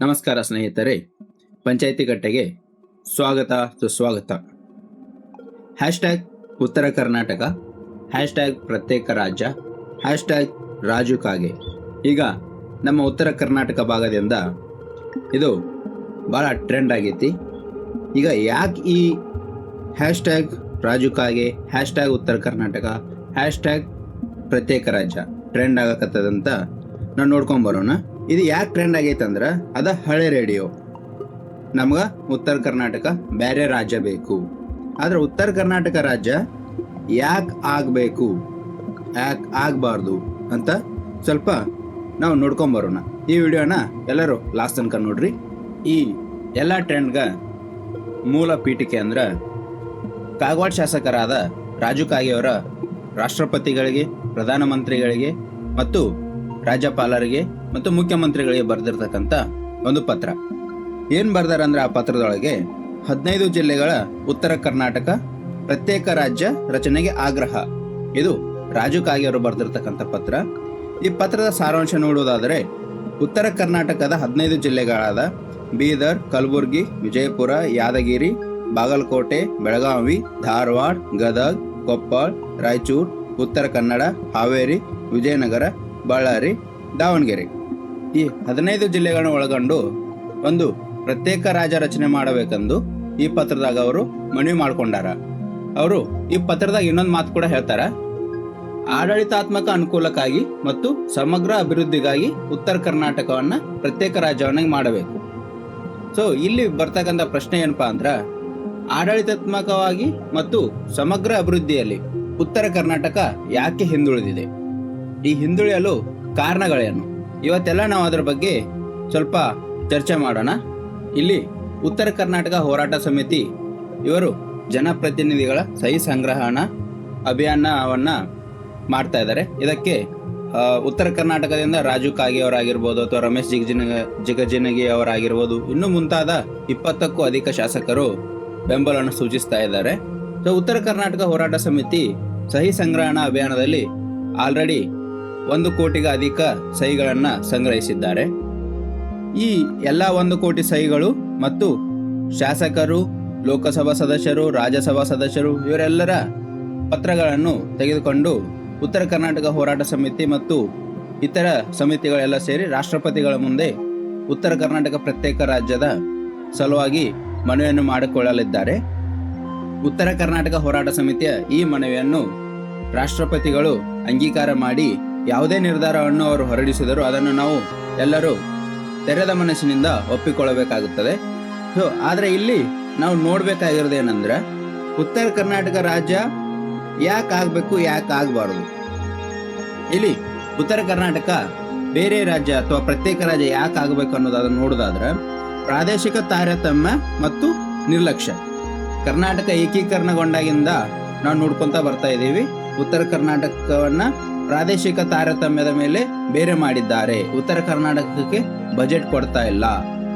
ನಮಸ್ಕಾರ ಸ್ನೇಹಿತರೆ, ಪಂಚಾಯಿತಿ ಗಟ್ಟೆಗೆ ಸ್ವಾಗತ, ಸುಸ್ವಾಗತ. ಹ್ಯಾಶ್ಟ್ಯಾಗ್ ಉತ್ತರ ಕರ್ನಾಟಕ, ಹ್ಯಾಶ್ಟ್ಯಾಗ್ ಪ್ರತ್ಯೇಕ ರಾಜ್ಯ, ಹ್ಯಾಶ್ಟ್ಯಾಗ್ ರಾಜು ಕಾಗೆ. ಈಗ ನಮ್ಮ ಉತ್ತರ ಕರ್ನಾಟಕ ಭಾಗದಿಂದ ಇದು ಭಾಳ ಟ್ರೆಂಡ್ ಆಗೈತಿ. ಈಗ ಯಾಕೆ ಈ ಹ್ಯಾಶ್ಟ್ಯಾಗ್ ರಾಜು ಕಾಗೆ, ಹ್ಯಾಶ್ಟ್ಯಾಗ್ ಉತ್ತರ ಕರ್ನಾಟಕ, ಹ್ಯಾಶ್ಟ್ಯಾಗ್ ಪ್ರತ್ಯೇಕ ರಾಜ್ಯ ಟ್ರೆಂಡ್ ಆಗಕತ್ತದಂತ ನಾವು ನೋಡ್ಕೊಂಡ್ ಬರೋಣ. ಇದು ಯಾಕೆ ಟ್ರೆಂಡ್ ಆಗೈತೆ ಅಂದ್ರೆ ಅದ ಹಳೆ ರೇಡಿಯೋ ನಮ್ಗೆ ಉತ್ತರ ಕರ್ನಾಟಕ ಬೇರೆ ರಾಜ್ಯ ಬೇಕು. ಆದ್ರೆ ಉತ್ತರ ಕರ್ನಾಟಕ ರಾಜ್ಯ ಯಾಕೆ ಆಗಬೇಕು? ಯಾಕೆ ಆಗಬಾರ್ದು ಅಂತ ಸ್ವಲ್ಪ ನಾವು ನೋಡ್ಕೊಂಬರೋಣ ಈ ವಿಡಿಯೋನ ಎಲ್ಲರೂ ಲಾಸ್ಟ್ ತನಕ ನೋಡ್ರಿ. ಈ ಎಲ್ಲ ಟ್ರೆಂಡ್ಗ ಮೂಲ ಪೀಠಿಕೆ ಅಂದ್ರೆ ಕಾಗವಾಡ ಶಾಸಕರಾದ ರಾಜು ಕಾಗೆಯವರ ರಾಷ್ಟ್ರಪತಿಗಳಿಗೆ, ಪ್ರಧಾನಮಂತ್ರಿಗಳಿಗೆ ಮತ್ತು ರಾಜ್ಯಪಾಲರಿಗೆ ಮತ್ತು ಮುಖ್ಯಮಂತ್ರಿಗಳಿಗೆ ಬರೆದಿರ್ತಕ್ಕಂಥ ಒಂದು ಪತ್ರ. ಏನು ಬರ್ದಾರ ಅಂದ್ರೆ ಆ ಪತ್ರದೊಳಗೆ ಹದಿನೈದು ಜಿಲ್ಲೆಗಳ ಉತ್ತರ ಕರ್ನಾಟಕ, ಪ್ರತ್ಯೇಕ ರಾಜ್ಯ ರಚನೆಗೆ ಆಗ್ರಹ. ಇದು ರಾಜು ಕಾಗೆಯವರು ಬರೆದಿರ್ತಕ್ಕಂಥ ಪತ್ರ. ಈ ಪತ್ರದ ಸಾರಾಂಶ ನೋಡುವುದಾದರೆ, ಉತ್ತರ ಕರ್ನಾಟಕದ ಹದಿನೈದು ಜಿಲ್ಲೆಗಳಾದ ಬೀದರ್, ಕಲಬುರಗಿ, ವಿಜಯಪುರ, ಯಾದಗಿರಿ, ಬಾಗಲಕೋಟೆ, ಬೆಳಗಾವಿ, ಧಾರವಾಡ, ಗದಗ್, ಕೊಪ್ಪಳ, ರಾಯಚೂರು, ಉತ್ತರ ಕನ್ನಡ, ಹಾವೇರಿ, ವಿಜಯನಗರ, ಬಳ್ಳಾರಿ, ದಾವಣಗೆರೆ. ಈ ಹದಿನೈದು ಜಿಲ್ಲೆಗಳನ್ನು ಒಳಗೊಂಡು ಒಂದು ಪ್ರತ್ಯೇಕ ರಾಜ್ಯ ರಚನೆ ಮಾಡಬೇಕೆಂದು ಈ ಪತ್ರದಾಗ ಅವರು ಮನವಿ ಮಾಡಿಕೊಂಡಾರ. ಅವರು ಈ ಪತ್ರದಾಗ ಇನ್ನೊಂದು ಮಾತು ಕೂಡ ಹೇಳ್ತಾರ. ಆಡಳಿತಾತ್ಮಕ ಅನುಕೂಲಕ್ಕಾಗಿ ಮತ್ತು ಸಮಗ್ರ ಅಭಿವೃದ್ಧಿಗಾಗಿ ಉತ್ತರ ಕರ್ನಾಟಕವನ್ನ ಪ್ರತ್ಯೇಕ ರಾಜ್ಯವನ್ನಾಗಿ ಮಾಡಬೇಕು. ಸೊ ಇಲ್ಲಿ ಬರ್ತಕ್ಕಂಥ ಪ್ರಶ್ನೆ ಏನಪ್ಪಾ ಅಂದ್ರ, ಆಡಳಿತಾತ್ಮಕವಾಗಿ ಮತ್ತು ಸಮಗ್ರ ಅಭಿವೃದ್ಧಿಯಲ್ಲಿ ಉತ್ತರ ಕರ್ನಾಟಕ ಯಾಕೆ ಹಿಂದುಳಿದಿದೆ? ಈ ಹಿಂದುಳಿಯಲು ಕಾರಣಗಳೇನು? ಇವತ್ತೆಲ್ಲ ನಾವು ಅದರ ಬಗ್ಗೆ ಸ್ವಲ್ಪ ಚರ್ಚೆ ಮಾಡೋಣ. ಇಲ್ಲಿ ಉತ್ತರ ಕರ್ನಾಟಕ ಹೋರಾಟ ಸಮಿತಿ ಇವರು ಜನಪ್ರತಿನಿಧಿಗಳ ಸಹಿ ಸಂಗ್ರಹಣ ಅಭಿಯಾನವನ್ನು ಮಾಡ್ತಾ ಇದ್ದಾರೆ. ಇದಕ್ಕೆ ಉತ್ತರ ಕರ್ನಾಟಕದಿಂದ ರಾಜು ಕಾಗೆ ಅವರಾಗಿರ್ಬೋದು ಅಥವಾ ರಮೇಶ್ ಜಿಗಜಿನ, ಜಿಗಜಿನಗಿ ಅವರಾಗಿರ್ಬೋದು, ಇನ್ನೂ ಮುಂತಾದ ಇಪ್ಪತ್ತಕ್ಕೂ ಅಧಿಕ ಶಾಸಕರು ಬೆಂಬಲವನ್ನು ಸೂಚಿಸ್ತಾ ಇದ್ದಾರೆ. ಸೊ ಉತ್ತರ ಕರ್ನಾಟಕ ಹೋರಾಟ ಸಮಿತಿ ಸಹಿ ಸಂಗ್ರಹಣಾ ಅಭಿಯಾನದಲ್ಲಿ ಆಲ್ರೆಡಿ ಒಂದು ಕೋಟಿಗೂ ಅಧಿಕ ಸಹಿಗಳನ್ನು ಸಂಗ್ರಹಿಸಿದ್ದಾರೆ. ಈ ಎಲ್ಲ ಒಂದು ಕೋಟಿ ಸಹಿಗಳು ಮತ್ತು ಶಾಸಕರು, ಲೋಕಸಭಾ ಸದಸ್ಯರು, ರಾಜ್ಯಸಭಾ ಸದಸ್ಯರು ಇವರೆಲ್ಲರ ಪತ್ರಗಳನ್ನು ತೆಗೆದುಕೊಂಡು ಉತ್ತರ ಕರ್ನಾಟಕ ಹೋರಾಟ ಸಮಿತಿ ಮತ್ತು ಇತರ ಸಮಿತಿಗಳೆಲ್ಲ ಸೇರಿ ರಾಷ್ಟ್ರಪತಿಗಳ ಮುಂದೆ ಉತ್ತರ ಕರ್ನಾಟಕ ಪ್ರತ್ಯೇಕ ರಾಜ್ಯದ ಸಲುವಾಗಿ ಮನವಿಯನ್ನು ಮಾಡಿಕೊಳ್ಳಲಿದ್ದಾರೆ. ಉತ್ತರ ಕರ್ನಾಟಕ ಹೋರಾಟ ಸಮಿತಿಯ ಈ ಮನವಿಯನ್ನು ರಾಷ್ಟ್ರಪತಿಗಳು ಅಂಗೀಕಾರ ಮಾಡಿ ಯಾವುದೇ ನಿರ್ಧಾರವನ್ನು ಅವರು ಹೊರಡಿಸಿದರೂ ಅದನ್ನು ನಾವು ಎಲ್ಲರೂ ತೆರೆದ ಮನಸ್ಸಿನಿಂದ ಒಪ್ಪಿಕೊಳ್ಳಬೇಕಾಗುತ್ತದೆ. ಸೊ ಆದರೆ ಇಲ್ಲಿ ನಾವು ನೋಡಬೇಕಾಗಿರೋದು ಏನಂದ್ರೆ ಉತ್ತರ ಕರ್ನಾಟಕ ರಾಜ್ಯ ಯಾಕೆ ಆಗಬೇಕು, ಯಾಕೆ ಆಗಬಾರ್ದು? ಇಲ್ಲಿ ಉತ್ತರ ಕರ್ನಾಟಕ ಬೇರೆ ರಾಜ್ಯ ಅಥವಾ ಪ್ರತ್ಯೇಕ ರಾಜ್ಯ ಯಾಕೆ ಆಗಬೇಕು ಅನ್ನೋದು ಅದನ್ನು ನೋಡೋದಾದ್ರೆ ಪ್ರಾದೇಶಿಕ ತಾರತಮ್ಯ ಮತ್ತು ನಿರ್ಲಕ್ಷ್ಯ. ಕರ್ನಾಟಕ ಏಕೀಕರಣಗೊಂಡಾಗಿಂದ ನಾವು ನೋಡ್ಕೊತಾ ಬರ್ತಾ ಇದ್ದೀವಿ. ಉತ್ತರ ಕರ್ನಾಟಕವನ್ನ ಪ್ರಾದೇಶಿಕ ತಾರತಮ್ಯದ ಮೇಲೆ ಬೇರೆ ಮಾಡಿದ್ದಾರೆ. ಉತ್ತರ ಕರ್ನಾಟಕಕ್ಕೆ ಬಜೆಟ್ ಕೊಡ್ತಾ ಇಲ್ಲ.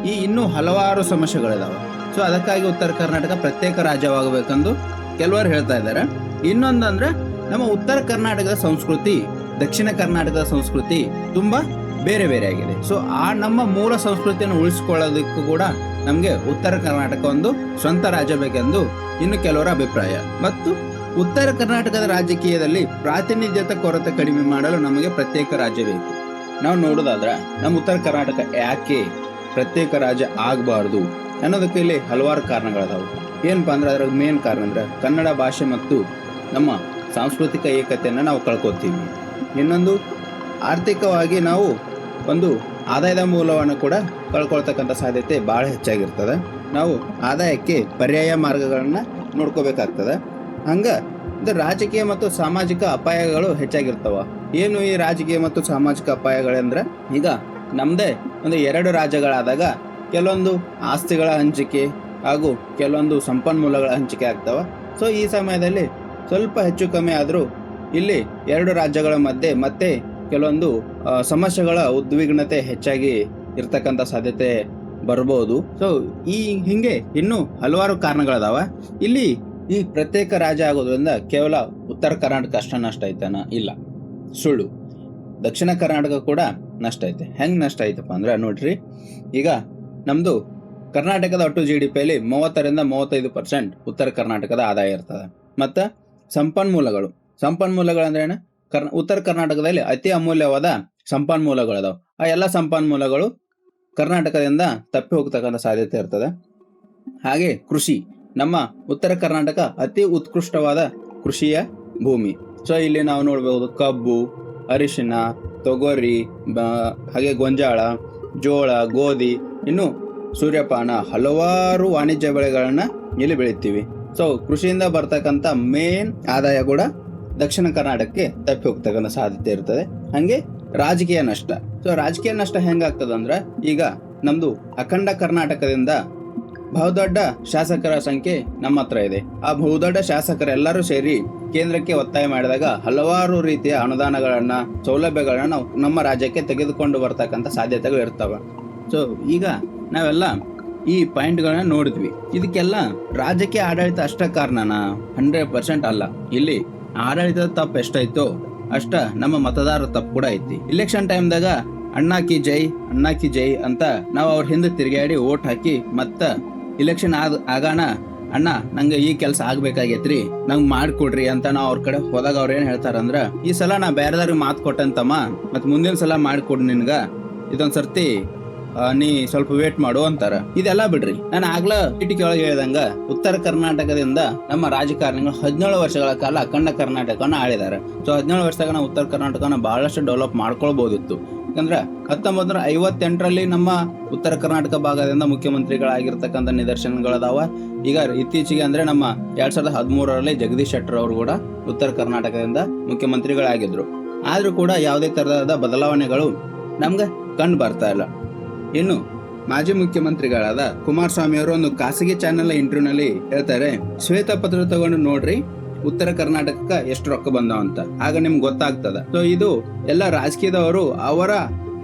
ಈ ಇನ್ನೂ ಹಲವಾರು ಸಮಸ್ಯೆಗಳಿದಾವೆ. ಸೊ ಅದಕ್ಕಾಗಿ ಉತ್ತರ ಕರ್ನಾಟಕ ಪ್ರತ್ಯೇಕ ರಾಜ್ಯವಾಗಬೇಕೆಂದು ಕೆಲವರು ಹೇಳ್ತಾ ಇದ್ದಾರೆ. ಇನ್ನೊಂದಂದ್ರೆ, ನಮ್ಮ ಉತ್ತರ ಕರ್ನಾಟಕದ ಸಂಸ್ಕೃತಿ, ದಕ್ಷಿಣ ಕರ್ನಾಟಕದ ಸಂಸ್ಕೃತಿ ತುಂಬಾ ಬೇರೆ ಬೇರೆ ಆಗಿದೆ. ಸೊ ಆ ನಮ್ಮ ಮೂಲ ಸಂಸ್ಕೃತಿಯನ್ನು ಉಳಿಸಿಕೊಳ್ಳೋದಕ್ಕೂ ಕೂಡ ನಮಗೆ ಉತ್ತರ ಕರ್ನಾಟಕ ಒಂದು ಸ್ವಂತ ರಾಜ್ಯ ಬೇಕೆಂದು ಇನ್ನು ಕೆಲವರ ಅಭಿಪ್ರಾಯ. ಮತ್ತು ಉತ್ತರ ಕರ್ನಾಟಕದ ರಾಜಕೀಯದಲ್ಲಿ ಪ್ರಾತಿನಿಧ್ಯತೆ ಕೊರತೆ ಕಡಿಮೆ ಮಾಡಲು ನಮಗೆ ಪ್ರತ್ಯೇಕ ರಾಜ್ಯ ಬೇಕು. ನಾವು ನೋಡೋದಾದ್ರೆ ನಮ್ಮ ಉತ್ತರ ಕರ್ನಾಟಕ ಯಾಕೆ ಪ್ರತ್ಯೇಕ ರಾಜ್ಯ ಆಗಬಾರ್ದು ಅನ್ನೋದಕ್ಕೆ ಇಲ್ಲಿ ಹಲವಾರು ಕಾರಣಗಳಿದಾವೆ. ಏನಪ್ಪ ಅಂದ್ರೆ ಅದ್ರ ಮೇನ್ ಕಾರಣ ಅಂದ್ರೆ ಕನ್ನಡ ಭಾಷೆ ಮತ್ತು ನಮ್ಮ ಸಾಂಸ್ಕೃತಿಕ ಏಕತೆಯನ್ನು ನಾವು ಕಳ್ಕೊತೀವಿ. ಇನ್ನೊಂದು ಆರ್ಥಿಕವಾಗಿ ನಾವು ಒಂದು ಆದಾಯದ ಮೂಲವನ್ನು ಕೂಡ ಕಳ್ಕೊಳ್ತಕ್ಕಂಥ ಸಾಧ್ಯತೆ ಭಾಳ ಹೆಚ್ಚಾಗಿರ್ತದೆ. ನಾವು ಆದಾಯಕ್ಕೆ ಪರ್ಯಾಯ ಮಾರ್ಗಗಳನ್ನು ನೋಡ್ಕೋಬೇಕಾಗ್ತದೆ. ಹಂಗ ರಾಜಕೀಯ ಮತ್ತು ಸಾಮಾಜಿಕ ಅಪಾಯಗಳು ಹೆಚ್ಚಾಗಿರ್ತಾವ. ಏನು ಈ ರಾಜಕೀಯ ಮತ್ತು ಸಾಮಾಜಿಕ ಅಪಾಯಗಳಂದ್ರೆ ಈಗ ನಮ್ಮದೇ ಒಂದು ಎರಡು ರಾಜ್ಯಗಳಾದಾಗ ಕೆಲವೊಂದು ಆಸ್ತಿಗಳ ಹಂಚಿಕೆ ಹಾಗೂ ಕೆಲವೊಂದು ಸಂಪನ್ಮೂಲಗಳ ಹಂಚಿಕೆ ಆಗ್ತಾವ. ಸೊ ಈ ಸಮಯದಲ್ಲಿ ಸ್ವಲ್ಪ ಹೆಚ್ಚು ಕಮ್ಮಿ ಆದರೂ ಇಲ್ಲಿ ಎರಡು ರಾಜ್ಯಗಳ ಮಧ್ಯೆ ಮತ್ತೆ ಕೆಲವೊಂದು ಸಮಸ್ಯೆಗಳ ಉದ್ವಿಗ್ನತೆ ಹೆಚ್ಚಾಗಿ ಇರ್ತಕ್ಕಂಥ ಸಾಧ್ಯತೆ ಬರ್ಬೋದು. ಸೊ ಈ ಹಿಂಗೆ ಇನ್ನೂ ಹಲವಾರು ಕಾರಣಗಳದಾವ. ಇಲ್ಲಿ ಈ ಪ್ರತ್ಯೇಕ ರಾಜ್ಯ ಆಗೋದ್ರಿಂದ ಕೇವಲ ಉತ್ತರ ಕರ್ನಾಟಕ ಅಷ್ಟ ನಷ್ಟ ಐತನ ಇಲ್ಲ. ಸುಳ್ಳು. ದಕ್ಷಿಣ ಕರ್ನಾಟಕ ಕೂಡ ನಷ್ಟ ಐತೆ. ಹೆಂಗ್ ನಷ್ಟ ಐತಪ್ಪ ಅಂದ್ರೆ ನೋಡ್ರಿ, ಈಗ ನಮ್ದು ಕರ್ನಾಟಕದ ಒಟ್ಟು ಜಿ ಡಿ ಪಿಯಲ್ಲಿ ಮೂವತ್ತರಿಂದ ಮೂವತ್ತೈದು ಪರ್ಸೆಂಟ್ ಉತ್ತರ ಕರ್ನಾಟಕದ ಆದಾಯ ಇರ್ತದೆ. ಮತ್ತು ಸಂಪನ್ಮೂಲಗಳು ಸಂಪನ್ಮೂಲಗಳು ಅಂದ್ರೆ ಏನು? ಕರ್ ಉತ್ತರ ಕರ್ನಾಟಕದಲ್ಲಿ ಅತಿ ಅಮೂಲ್ಯವಾದ ಸಂಪನ್ಮೂಲಗಳದಾವ ಆ ಎಲ್ಲ ಸಂಪನ್ಮೂಲಗಳು ಕರ್ನಾಟಕದಿಂದ ತಪ್ಪಿ ಹೋಗ್ತಕ್ಕಂಥ ಸಾಧ್ಯತೆ ಇರ್ತದೆ. ಹಾಗೆ ಕೃಷಿ. ನಮ್ಮ ಉತ್ತರ ಕರ್ನಾಟಕ ಅತಿ ಉತ್ಕೃಷ್ಟವಾದ ಕೃಷಿಯ ಭೂಮಿ. ಸೊ ಇಲ್ಲಿ ನಾವು ನೋಡ್ಬೋದು ಕಬ್ಬು, ಅರಿಶಿನ, ತೊಗರಿ ಹಾಗೆ ಗೊಂಜಾಳ, ಜೋಳ, ಗೋಧಿ, ಇನ್ನು ಸೂರ್ಯಪಾನ. ಹಲವಾರು ವಾಣಿಜ್ಯ ಬೆಳೆಗಳನ್ನ ಇಲ್ಲಿ ಬೆಳಿತೀವಿ. ಸೊ ಕೃಷಿಯಿಂದ ಬರ್ತಕ್ಕಂಥ ಮೇನ್ ಆದಾಯ ಕೂಡ ದಕ್ಷಿಣ ಕರ್ನಾಟಕಕ್ಕೆ ತಪ್ಪಿ ಹೋಗ್ತಕ್ಕಂಥ ಸಾಧ್ಯತೆ ಇರ್ತದೆ. ಹಂಗೆ ರಾಜಕೀಯ ನಷ್ಟ. ಸೊ ರಾಜಕೀಯ ನಷ್ಟ ಹೆಂಗಾಗ್ತದಂದ್ರ ಈಗ ನಮ್ದು ಅಖಂಡ ಕರ್ನಾಟಕದಿಂದ ಬಹುದೊಡ್ಡ ಶಾಸಕರ ಸಂಖ್ಯೆ ನಮ್ಮ ಹತ್ರ ಇದೆ. ಆ ಬಹುದೊಡ್ಡ ಶಾಸಕರೆಲ್ಲರೂ ಸೇರಿ ಕೇಂದ್ರಕ್ಕೆ ಒತ್ತಾಯ ಮಾಡಿದಾಗ ಹಲವಾರು ರೀತಿಯ ಅನುದಾನಗಳನ್ನ, ಸೌಲಭ್ಯಗಳನ್ನ ನಮ್ಮ ರಾಜ್ಯಕ್ಕೆ ತೆಗೆದುಕೊಂಡು ಬರ್ತಕ್ಕಂಥ ಸಾಧ್ಯತೆಗಳು ಇರ್ತವೆ. ಸೊ ಈಗ ನಾವೆಲ್ಲ ಈ ಪಾಯಿಂಟ್ಗಳನ್ನ ನೋಡಿದ್ವಿ. ಇದಕ್ಕೆಲ್ಲ ರಾಜ್ಯಕ್ಕೆ ಆಡಳಿತ ಅಷ್ಟ ಕಾರಣನ? ಹಂಡ್ರೆಡ್ ಪರ್ಸೆಂಟ್ ಅಲ್ಲ. ಇಲ್ಲಿ ಆಡಳಿತದ ತಪ್ಪು ಎಷ್ಟೈತೋ ಅಷ್ಟ ನಮ್ಮ ಮತದಾರರ ತಪ್ಪು ಕೂಡ ಐತಿ. ಇಲೆಕ್ಷನ್ ಟೈಮ್ದಾಗ ಅಣ್ಣಾಕಿ ಜೈ ಅಣ್ಣಾಕಿ ಜೈ ಅಂತ ನಾವು ಅವ್ರ ಹಿಂದೆ ತಿರುಗಾಡಿ ಓಟ್ ಹಾಕಿ ಮತ್ತ ಇಲೆಕ್ಷನ್ ಆಗ ಆಗೋಣ ಅಣ್ಣ, ನಂಗೆ ಈ ಕೆಲಸ ಆಗ್ಬೇಕಾಗೈತ್ರಿ. ನಂಗೆ ಮಾಡ್ಕೊಡ್ರಿ ಅಂತ ನಾವು ಅವ್ರ ಕಡೆ ಹೋದಾಗ ಅವ್ರ ಏನ್ ಹೇಳ್ತಾರಂದ್ರ, ಈ ಸಲ ನಾ ಬೇರೆದವ್ರಿಗೆ ಮಾತು ಕೊಟ್ಟಂತಮ್ಮ ಮತ್ ಮುಂದಿನ ಸಲ ಮಾಡ್ಕೊಡ್ ನಿನ್ಗ. ಇದೊಂದ್ ಸರ್ತಿ ನೀ ಸ್ವಲ್ಪ ವೇಟ್ ಮಾಡು ಅಂತಾರ. ಇದೆಲ್ಲ ಬಿಡ್ರಿ. ನಾನು ಆಗ್ಲ ಇಟಿಕೆ ಒಳಗೆ ಹೇಳ್ದಂಗ, ಉತ್ತರ ಕರ್ನಾಟಕದಿಂದ ನಮ್ಮ ರಾಜಕಾರಣಿಗಳು ಹದಿನೇಳು ವರ್ಷಗಳ ಕಾಲ ಅಖಂಡ ಕರ್ನಾಟಕವನ್ನ ಆಳಿದ್ದಾರೆ ಸೊ ಹದಿನೇಳು ವರ್ಷದಾಗ ನಾವು ಉತ್ತರ ಕರ್ನಾಟಕನ ಬಹಳಷ್ಟು ಡೆವಲಪ್ ಮಾಡ್ಕೊಳ್ಬಹುದಿತ್ತು ಯಾಕಂದ್ರೆ ಹತ್ತೊಂಬತ್ತು ನೂರ ಐವತ್ತೆಂಟರಲ್ಲಿ ನಮ್ಮ ಉತ್ತರ ಕರ್ನಾಟಕ ಭಾಗದಿಂದ ಮುಖ್ಯಮಂತ್ರಿಗಳಾಗಿರ್ತಕ್ಕಂಥ ನಿದರ್ಶನಗಳದಾವ. ಈಗ ಇತ್ತೀಚೆಗೆ ಅಂದ್ರೆ ನಮ್ಮ ಎರಡ್ ಸಾವಿರದ ಹದಿಮೂರರಲ್ಲಿ ಜಗದೀಶ್ ಶೆಟ್ಟರ್ ಅವರು ಕೂಡ ಉತ್ತರ ಕರ್ನಾಟಕದಿಂದ ಮುಖ್ಯಮಂತ್ರಿಗಳಾಗಿದ್ರು. ಆದ್ರೂ ಕೂಡ ಯಾವುದೇ ತರಹದ ಬದಲಾವಣೆಗಳು ನಮ್ಗೆ ಕಂಡು ಬರ್ತಾ ಇಲ್ಲ. ಇನ್ನು ಮಾಜಿ ಮುಖ್ಯಮಂತ್ರಿಗಳಾದ ಕುಮಾರಸ್ವಾಮಿ ಅವರು ಒಂದು ಖಾಸಗಿ ಚಾನೆಲ್ ಇಂಟರ್ವ್ಯೂನಲ್ಲಿ ಹೇಳ್ತಾರೆ ಶ್ವೇತ ಪತ್ರ ತಗೊಂಡು ನೋಡ್ರಿ ಉತ್ತರ ಕರ್ನಾಟಕಕ್ಕೆ ಎಷ್ಟು ರೊಕ್ಕ ಬಂದಾವ ಅಂತ. ಆಗ ನಿಮ್ಗೆ ಗೊತ್ತಾಗ್ತದ. ಸೊ ಇದು ಎಲ್ಲ ರಾಜಕೀಯದವರು ಅವರ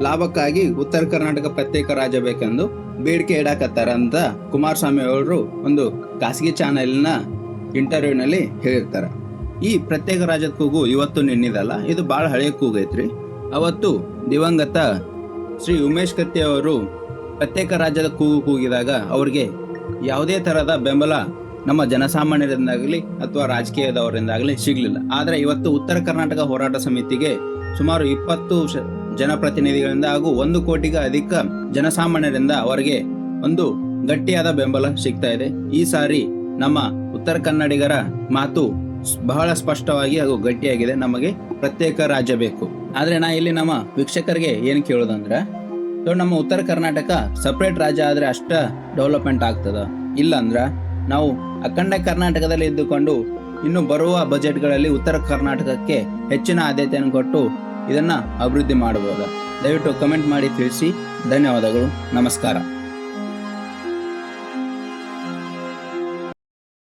ಲಾಭಕ್ಕಾಗಿ ಉತ್ತರ ಕರ್ನಾಟಕ ಪ್ರತ್ಯೇಕ ರಾಜ್ಯ ಬೇಕೆಂದು ಬೇಡಿಕೆ ಇಡಾಕತ್ತಾರ ಅಂತ ಕುಮಾರಸ್ವಾಮಿ ಅವರು ಒಂದು ಖಾಸಗಿ ಚಾನೆಲ್ನ ಇಂಟರ್ವ್ಯೂನಲ್ಲಿ ಹೇಳಿರ್ತಾರೆ. ಈ ಪ್ರತ್ಯೇಕ ರಾಜ್ಯದ ಕೂಗು ಇವತ್ತು ನಿನ್ನಿದಲ್ಲ, ಇದು ಬಹಳ ಹಳೆಯ ಕೂಗೈತ್ರಿ ಅವತ್ತು ದಿವಂಗತ ಶ್ರೀ ಉಮೇಶ್ ಕತ್ತಿ ಅವರು ಪ್ರತ್ಯೇಕ ರಾಜ್ಯದ ಕೂಗು ಕೂಗಿದಾಗ ಅವ್ರಿಗೆ ಯಾವುದೇ ತರಹದ ಬೆಂಬಲ ನಮ್ಮ ಜನಸಾಮಾನ್ಯರಿಂದಾಗಲಿ ಅಥವಾ ರಾಜಕೀಯದವರಿಂದಾಗಲಿ ಸಿಗಲಿಲ್ಲ. ಆದರೆ ಇವತ್ತು ಉತ್ತರ ಕರ್ನಾಟಕ ಹೋರಾಟ ಸಮಿತಿಗೆ ಸುಮಾರು ಇಪ್ಪತ್ತು ಜನಪ್ರತಿನಿಧಿಗಳಿಂದ ಹಾಗೂ ಒಂದು ಕೋಟಿಗೂ ಅಧಿಕ ಜನಸಾಮಾನ್ಯರಿಂದ ಅವರಿಗೆ ಒಂದು ಗಟ್ಟಿಯಾದ ಬೆಂಬಲ ಸಿಗ್ತಾ ಇದೆ. ಈ ಸಾರಿ ನಮ್ಮ ಉತ್ತರ ಕನ್ನಡಿಗರ ಮಾತು ಬಹಳ ಸ್ಪಷ್ಟವಾಗಿ ಹಾಗೂ ಗಟ್ಟಿಯಾಗಿದೆ. ನಮಗೆ ಪ್ರತ್ಯೇಕ ರಾಜ್ಯ ಬೇಕು. ಆದರೆ ನಾ ಇಲ್ಲಿ ನಮ್ಮ ವೀಕ್ಷಕರಿಗೆ ಏನು ಕೇಳೋದಂದ್ರೆ ನಮ್ಮ ಉತ್ತರ ಕರ್ನಾಟಕ ಸಪ್ರೇಟ್ ರಾಜ್ಯ ಆದರೆ ಅಷ್ಟ ಡೆವಲಪ್ಮೆಂಟ್ ಆಗ್ತದ. ಇಲ್ಲ ಅಂದ್ರ ನಾವು ಅಖಂಡ ಕರ್ನಾಟಕದಲ್ಲಿ ಇದ್ದುಕೊಂಡು ಇನ್ನು ಬರುವ ಬಜೆಟ್ಗಳಲ್ಲಿ ಉತ್ತರ ಕರ್ನಾಟಕಕ್ಕೆ ಹೆಚ್ಚಿನ ಆದ್ಯತೆಯನ್ನು ಕೊಟ್ಟು ಇದನ್ನು ಅಭಿವೃದ್ಧಿ ಮಾಡಬಹುದು. ದಯವಿಟ್ಟು ಕಮೆಂಟ್ ಮಾಡಿ ತಿಳಿಸಿ. ಧನ್ಯವಾದಗಳು. ನಮಸ್ಕಾರ.